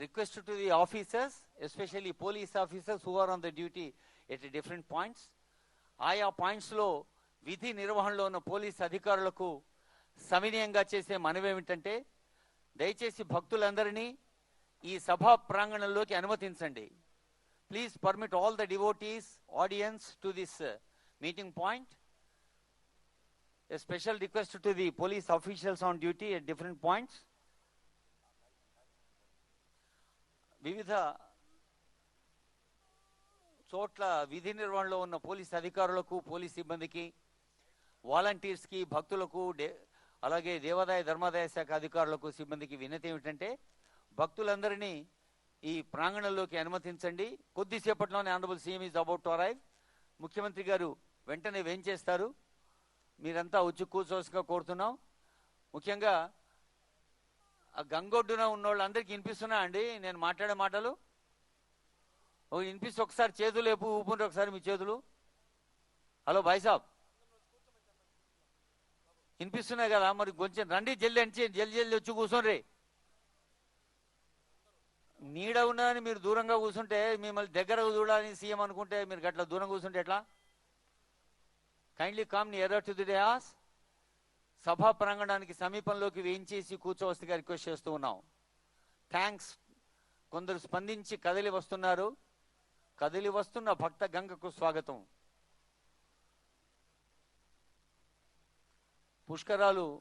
request to the officers, especially police officers who are on the duty at different points. ఆయా పాయింట్స్లో విధి నిర్వహణలో ఉన్న police అధికారులకు సవినయంగా చేసే మనవేమిటంటే దయచేసి భక్తులందరినీ ఈ సభా ప్రాంగణంలోకి అనుమతించండి. Please permit all the devotees audience to this meeting point a special request to the police officials on duty at different points వివిధ చోట్ల విధి నిర్వహణలో ఉన్న పోలీస్ అధికారులకు పోలీస్ సిబ్బందికి వాలంటీర్స్కి భక్తులకు డే- అలాగే దేవాదాయ ధర్మాదాయ శాఖ అధికారులకు సిబ్బందికి వినతి ఏమిటంటే భక్తులందరినీ ఈ ప్రాంగణంలోకి అనుమతించండి. కొద్దిసేపట్లోనే honourable CM is about to arrive. ముఖ్యమంత్రి గారు వెంటనే వేంచేస్తారు. మీరంతా వచ్చి కూర్చోవలసిగా కోరుతున్నాం. ముఖ్యంగా ఆ గంగొడ్డున ఉన్న వాళ్ళందరికీ వినిపిస్తున్నా అండి? నేను మాట్లాడే మాటలు? ఓ వినిపిస్తే ఒకసారి చేతులు లేపు ఊపుండ్రి ఒకసారి మీ చేతులు. హలో భాయ్ సాబ్. వినిపిస్తున్నాయి కదా? మరి కొంచెం రండి జల్ది అంచి జల్లి వచ్చి కూర్చోండి. నీడ ఉన్నదని మీరు దూరంగా కూర్చుంటే మిమ్మల్ని దగ్గర చూడాలని సీఎం అనుకుంటే మీరు గట్లా దూరం కూర్చుంటే ఎట్లా? Kindly come near to the dais సభా ప్రాంగణానికి సమీపంలోకి వేయించేసి కూర్చోవస్తుగా రిక్వెస్ట్ చేస్తూ ఉన్నాం. థ్యాంక్స్ కొందరు స్పందించి కదిలి వస్తున్నారు. కదిలి వస్తున్న భక్త గంగకు స్వాగతం. పుష్కరాలు